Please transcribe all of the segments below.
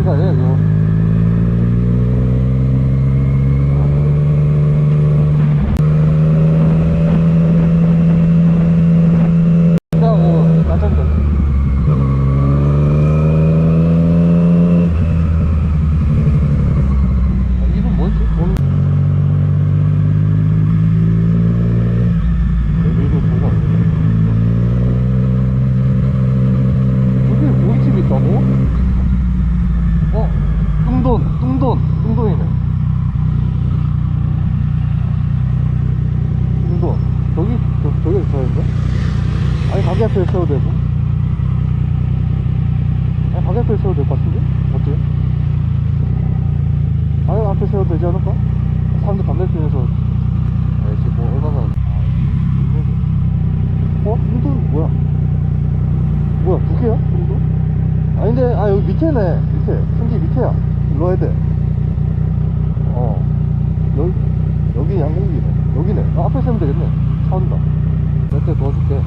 你在这 보이네 인도 저기 저, 저기서 서야인가? 아니 가게 앞에 세워도 되고 아니 가게 앞에 세워도 될 것 같은데? 어때요? 아니 앞에 세워도 되지 않을까? 사람들 반대편에서 아이씨 뭐 얼마나 어? 인도 뭐야? 뭐야 두 개야? 인도? 아닌데 아 여기 밑에네 밑에 승기 밑에야 일로 와야 돼 여기, 여기 양궁기네. 여기네. 아, 앞에 세면 되겠네. 차 온다. 몇대 도와줄게.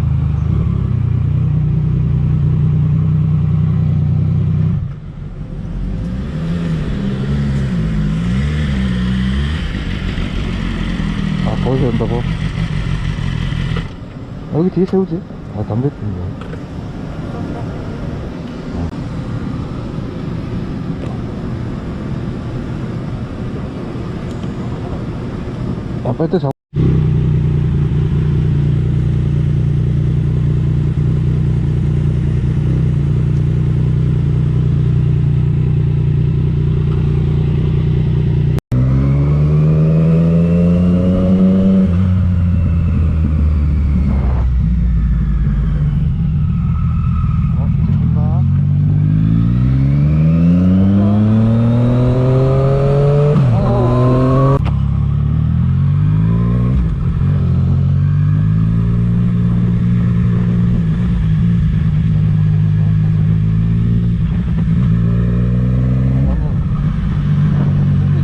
아, 거기 세운다고? 여기 뒤에 세우지? 아, 담배 피네. 아, 빨대 잡. 어, 잠깐만. 어.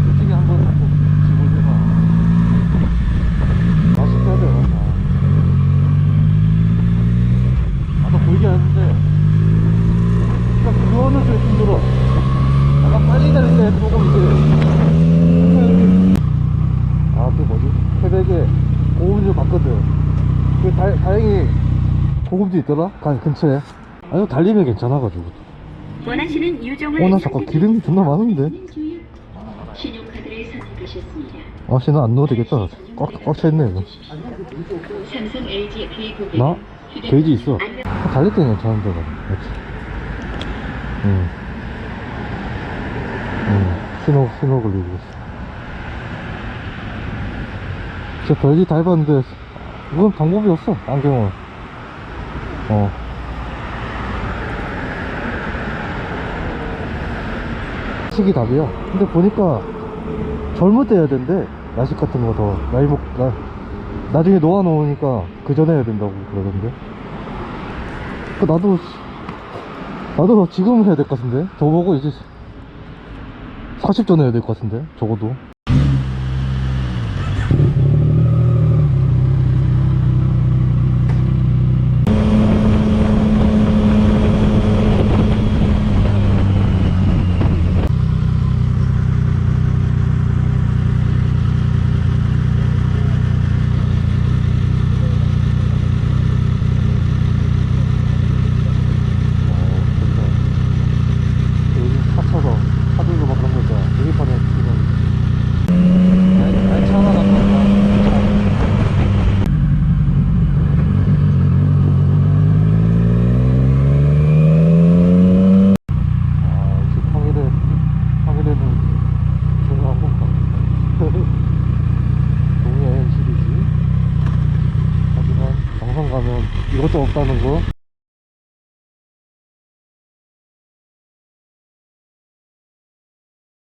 솔직히 한번 하고 집어줘봐. 맛있게 해야 돼. 나도 보이게 하는데, 그러니까 그거는 좀 힘들어. 약간 빨리 달릴 때 조금 이제, 아, 그 뭐지? 새벽에 고급주 봤거든. 그 다, 다행히 고급주 있더라? 가 근처에. 아니, 달리면 괜찮아가지고. 원하시는 유종을 어, 나 잠깐 기름이 존나 많은데? 신용카드를 선택하셨습니다. 아, 씨는 안 넣어도 되겠다. 꽉, 꽉 차있네, 이거. 삼성 LG V900 나? 게이지 있어. 달릴 때는 괜찮은데, 나. 그렇지. 응. 응. 신호, 신호 걸리고 있어. 별짓 다 해봤는데, 이건 방법이 없어, 안경은. 어. 식이 답이야. 근데 보니까 젊을 때 해야 된대. 야식 같은 거 더. 나이 먹, 나, 나중에 놓아놓으니까 그 전에 해야 된다고 그러던데. 그 나도, 나도 지금 해야 될 것 같은데. 저보고 이제 40 전에 해야 될 것 같은데. 적어도. 요즘 차 쳐서 차들고 막 그런 거 있잖아. 계기판에 지금. 아니, 차 하나 갖고 왔다. 아, 역시 평일에, 평일에는 조용한 건가. 동해 현실이지. 하지만, 정상 가면 이것도 없다는 거.